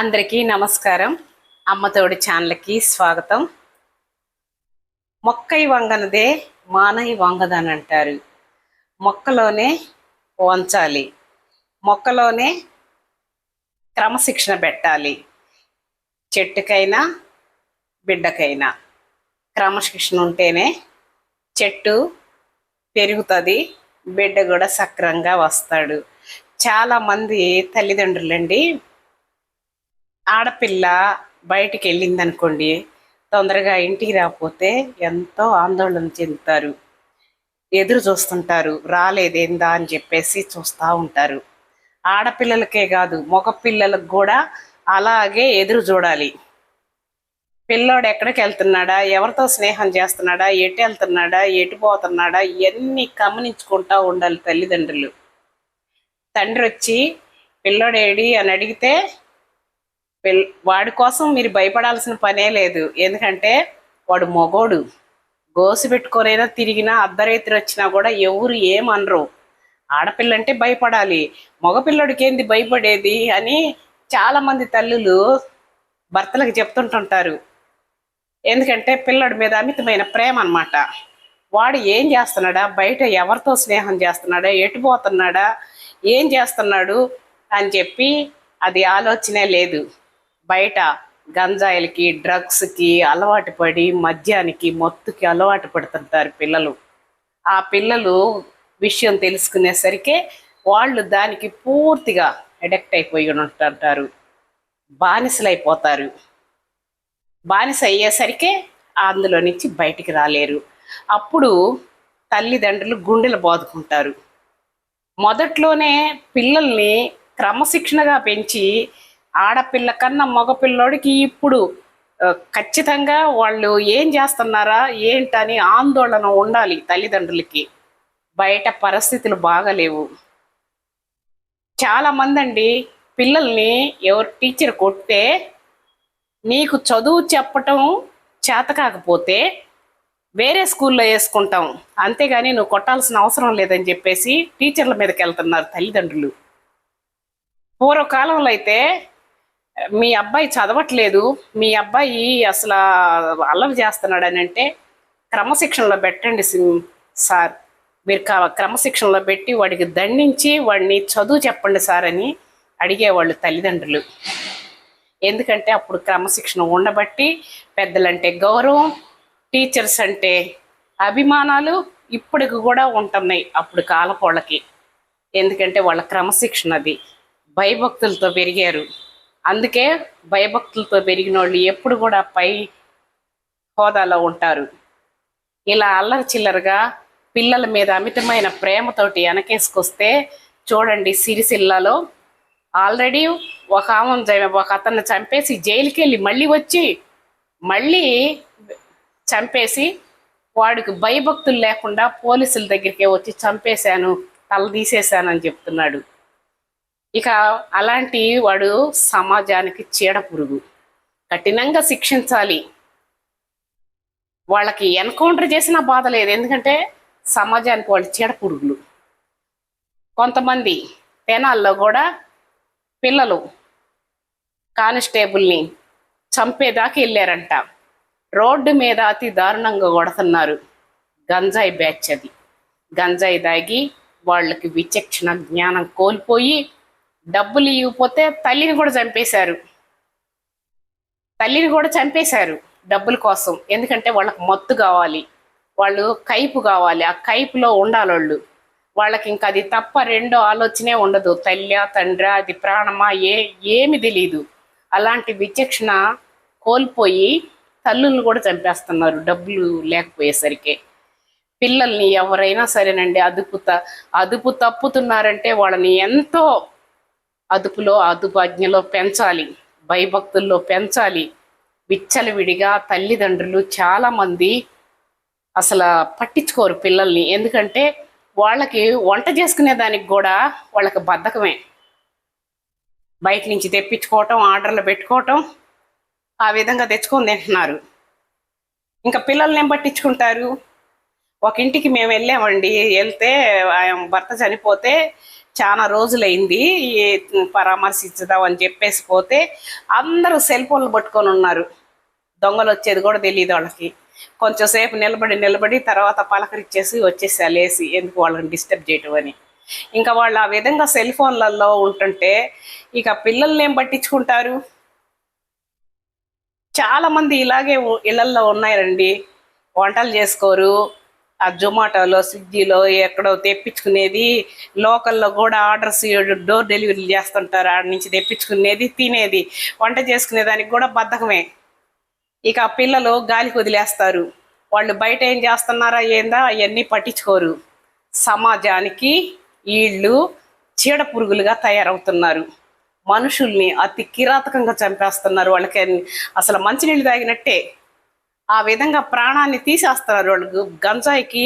అందరికీ నమస్కారం. అమ్మతోడి ఛానల్కి స్వాగతం. మొక్కై వంగనదే మానై వంగదని అంటారు మొక్కలోనే వంచాలి. మొక్కలోనే క్రమశిక్షణ పెట్టాలి. చెట్టుకైనా బిడ్డకైనా. క్రమశిక్షణ ఉంటేనే చెట్టు పెరుగుతుంది బిడ్డ కూడా సక్రంగా వస్తాడు. చాలామంది తల్లిదండ్రులండి ఆడపిల్ల బయటికి వెళ్ళింది అనుకోండి తొందరగా ఇంటికి రాకపోతే ఎంతో ఆందోళన చెందుతారు. ఎదురు చూస్తుంటారు రాలేదేందా అని చెప్పేసి చూస్తూ ఉంటారు. ఆడపిల్లలకే కాదు మగ పిల్లలకు కూడా అలాగే ఎదురు చూడాలి. పిల్లోడు ఎక్కడికి వెళ్తున్నాడా ఎవరితో స్నేహం చేస్తున్నాడా ఎటు వెళ్తున్నాడా ఎటు పోతున్నాడా ఇవన్నీ గమనించుకుంటూ ఉండాలి తల్లిదండ్రులు. తండ్రి వచ్చి పిల్లోడేడి అని అడిగితే పిల్ వాడి కోసం మీరు భయపడాల్సిన పనే లేదు. ఎందుకంటే వాడు మొగోడు. గోసి పెట్టుకొనైనా తిరిగినా అర్ధరేత్రి వచ్చినా కూడా ఎవరు ఏమనరు. ఆడపిల్ల అంటే భయపడాలి మగపిల్లడికి ఏంది భయపడేది అని చాలామంది తల్లులు భర్తలకు చెప్తుంటుంటారు. ఎందుకంటే పిల్లడి మీద అమితమైన ప్రేమ అన్నమాట. వాడు ఏం చేస్తున్నాడా? బయట ఎవరితో స్నేహం చేస్తున్నాడా? ఎటు పోతున్నాడా? ఏం చేస్తున్నాడు? అని చెప్పి అది ఆలోచనే లేదు. బయట గంజాయిలకి డ్రగ్స్కి అలవాటు పడి మద్యానికి మత్తుకి అలవాటు పడుతుంటారు పిల్లలు. ఆ పిల్లలు విషయం తెలుసుకునేసరికి వాళ్ళు దానికి పూర్తిగా అడిక్ట్ అయిపోయి ఉంటుంటారు బానిసలైపోతారు. బానిస అయ్యేసరికి అందులో నుంచి బయటికి రాలేరు. అప్పుడు తల్లిదండ్రులు గుండెలు బాదుకుంటారు. మొదట్లోనే పిల్లల్ని క్రమశిక్షణగా పెంచి ఆడపిల్ల కన్నా మగపిల్లోడికి ఇప్పుడు ఖచ్చితంగా వాళ్ళు ఏం చేస్తున్నారా ఏంటని ఆందోళన ఉండాలి తల్లిదండ్రులకి. బయట పరిస్థితులు బాగలేవు. చాలా మంది అండి పిల్లల్ని ఎవరు టీచర్ కొట్టే నీకు చదువు చెప్పటం చేత కాకపోతే వేరే స్కూల్లో వేసుకుంటాం. అంతేగాని నువ్వు కొట్టాల్సిన అవసరం లేదని చెప్పేసి టీచర్ల మీదకి వెళ్తున్నారు తల్లిదండ్రులు. పూర్వకాలంలో అయితే మీ అబ్బాయి చదవట్లేదు మీ అబ్బాయి అసలు అల్లరి చేస్తున్నాడు అని అంటే క్రమశిక్షణలో పెట్టండి సార్. మీరు క- క్రమశిక్షణలో పెట్టి వాడికి దండించి వాడిని చదువు చెప్పండి సార్ అని అడిగేవాళ్ళు తల్లిదండ్రులు. ఎందుకంటే అప్పుడు క్రమశిక్షణ ఉండబట్టి పెద్దలంటే గౌరవం టీచర్స్ అంటే అభిమానాలు ఇప్పటికి కూడా ఉంటున్నాయి అప్పుడు కాలపోళ్ళకి. ఎందుకంటే వాళ్ళ క్రమశిక్షణ అది. భయభక్తులతో పెరిగారు. అందుకే భయభక్తులతో పెరిగిన వాళ్ళు ఎప్పుడు కూడా పై హోదాలో ఉంటారు. ఇలా అల్లరి చిల్లరగా పిల్లల మీద అమితమైన ప్రేమతోటి వెనకేసుకొస్తే చూడండి సిరిసిల్లాలో ఆల్రెడీ ఒక ఆమె ఒక అతన్ని చంపేసి జైలుకి వెళ్ళి మళ్ళీ వచ్చి మళ్ళీ చంపేసి వాడికి భయభక్తులు లేకుండా పోలీసుల దగ్గరికే వచ్చి చంపేశాను తల తీసేశానని చెప్తున్నాడు. ఇక అలాంటి వాడు సమాజానికి చీడ పురుగు కఠినంగా శిక్షించాలి. వాళ్ళకి ఎన్కౌంటర్ చేసినా బాధ లేదు. ఎందుకంటే సమాజానికి వాళ్ళు చీడ పురుగులు కొంతమంది తెనాల్లో కూడా పిల్లలు కానిస్టేబుల్ని చంపేదాకా వెళ్ళారంట. రోడ్డు మీద అతి దారుణంగా కొడుతున్నారు. గంజాయి బ్యాచ్ అది. గంజాయి దాగి వాళ్ళకి విచక్షణ జ్ఞానం కోల్పోయి డబ్బులు ఇవ్వకపోతే తల్లిని కూడా చంపేశారు. తల్లిని కూడా చంపేశారు డబ్బుల కోసం. ఎందుకంటే వాళ్ళకి మత్తు కావాలి. వాళ్ళు కైపు కావాలి. ఆ కైపులో ఉండాలి వాళ్ళు వాళ్ళకి ఇంకా అది తప్ప రెండో ఆలోచనే ఉండదు. తల్లి తండ్రి అది ప్రాణమా ఏ ఏమి తెలియదు అలాంటి విచక్షణ కోల్పోయి తల్లుల్ని కూడా చంపేస్తున్నారు డబ్బులు లేకపోయేసరికి. పిల్లల్ని ఎవరైనా సరేనండి అదుపు త- అదుపు తప్పుతున్నారంటే వాళ్ళని ఎంతో అదుపులో అదుపాజ్ఞలో పెంచాలి. భయభక్తుల్లో పెంచాలి. విచ్చలవిడిగా తల్లిదండ్రులు చాలామంది అసలు పట్టించుకోరు పిల్లల్ని. ఎందుకంటే వాళ్ళకి వంట చేసుకునే దానికి కూడా వాళ్ళకి బద్ధకమే. బయట నుంచి తెప్పించుకోవటం ఆర్డర్లు పెట్టుకోవటం ఆ విధంగా తెచ్చుకొని తింటున్నారు. ఇంకా పిల్లల్ని ఏం పట్టించుకుంటారు? ఒక ఇంటికి మేము వెళ్ళామండి వెళ్తే భర్త చనిపోతే చాలా రోజులైంది పరామర్శించుదాం అని చెప్పేసి పోతే అందరూ సెల్ ఫోన్లు పట్టుకొని ఉన్నారు. దొంగలు వచ్చేది కూడా తెలియదు వాళ్ళకి. కొంచెంసేపు నిలబడి నిలబడి తర్వాత పలకరిచ్చేసి వచ్చేసి లేసి ఎందుకు వాళ్ళని డిస్టర్బ్ చేయటం అని. ఇంకా వాళ్ళు ఆ విధంగా సెల్ ఫోన్లలో ఉంటుంటే ఇక పిల్లల్ని ఏం పట్టించుకుంటారు? చాలామంది ఇలాగే ఇళ్ళల్లో ఇళ్ళల్లో ఉన్నారండి వంటలు చేసుకోరు ఆ జొమాటోలో స్విగ్గీలో ఎక్కడో తెప్పించుకునేది లోకల్లో కూడా ఆర్డర్స్ డోర్ డెలివరీ చేస్తుంటారు. ఆడ నుంచి తెప్పించుకునేది తినేది. వంట చేసుకునే దానికి కూడా బద్ధకమే. ఇక ఆ పిల్లలు గాలికి వదిలేస్తారు. వాళ్ళు బయట ఏం చేస్తున్నారా ఏందా అవన్నీ పట్టించుకోరు. సమాజానికి వీళ్ళు చీడ పురుగులుగా తయారవుతున్నారు. మనుషుల్ని అతి కిరాతకంగా చంపేస్తున్నారు. వాళ్ళకి అసలు మంచినీళ్ళు తాగినట్టే. ఆ విధంగా ప్రాణాన్ని తీసేస్తున్నారు వాళ్ళు. గంజాయికి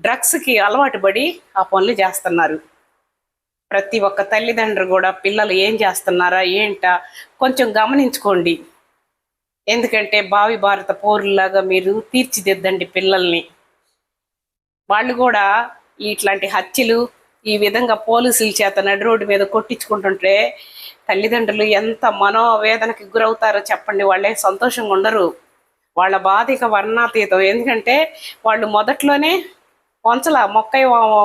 డ్రగ్స్కి అలవాటు పడి ఆ పనులు చేస్తున్నారు. ప్రతి ఒక్క తల్లిదండ్రులు కూడా పిల్లలు ఏం చేస్తున్నారా ఏంటా? కొంచెం గమనించుకోండి. ఎందుకంటే భావి భారత పౌరులాగా మీరు తీర్చిదిద్దండి పిల్లల్ని. వాళ్ళు కూడా ఇట్లాంటి హత్యలు ఈ విధంగా పోలీసుల చేత నడి రోడ్డు మీద కొట్టించుకుంటుంటే తల్లిదండ్రులు ఎంత మనోవేదనకి గురవుతారో చెప్పండి. వాళ్ళే సంతోషంగా ఉండరు. వాళ్ళ బాధ ఇక వర్ణాతీతం. ఎందుకంటే వాళ్ళు మొదట్లోనే వంచల మొక్క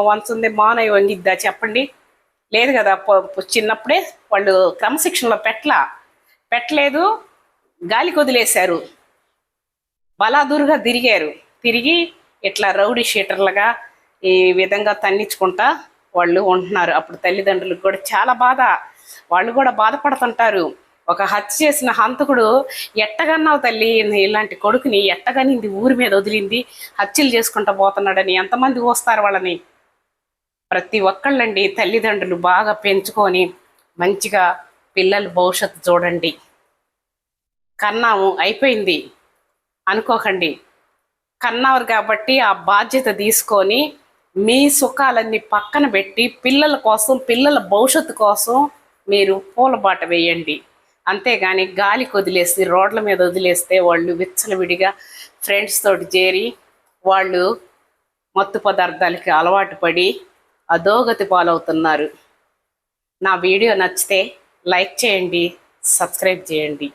వంచుంది మానయ్య వంగిద్దా చెప్పండి. లేదు కదా చిన్నప్పుడే వాళ్ళు క్రమశిక్షణలో పెట్టలా. పెట్టలేదు గాలి కొదిలేశారు. బలాదూరుగా తిరిగారు. తిరిగి ఇట్లా రౌడీ షీటర్లుగా ఈ విధంగా తన్నించుకుంటా వాళ్ళు ఉంటున్నారు. అప్పుడు తల్లిదండ్రులకు కూడా చాలా బాధ. వాళ్ళు కూడా బాధపడుతుంటారు. ఒక హత్య చేసిన హంతకుడు ఎట్టగన్నావు తల్లి? ఇలాంటి కొడుకుని ఎట్టగనింది? ఊరి మీద వదిలింది హత్యలు చేసుకుంటా పోతున్నాడని ఎంతమంది వస్తారు వాళ్ళని? ప్రతి ఒక్కళ్ళండి తల్లిదండ్రులు బాగా పెంచుకొని మంచిగా పిల్లల భవిష్యత్తు చూడండి. కన్నాము అయిపోయింది. అనుకోకండి. కన్నారు కాబట్టి ఆ బాధ్యత తీసుకొని మీ సుఖాలన్నీ పక్కన పెట్టి పిల్లల కోసం పిల్లల భవిష్యత్తు కోసం మీరు పూలబాట వేయండి. అంతేగాని గాలికి వదిలేసి రోడ్ల మీద వదిలేస్తే వాళ్ళు విచ్చలవిడిగా ఫ్రెండ్స్ తోటి చేరి వాళ్ళు మత్తు పదార్థాలకి అలవాటు పడి అధోగతి పాలవుతున్నారు. నా వీడియో నచ్చితే లైక్ చేయండి సబ్స్క్రైబ్ చేయండి.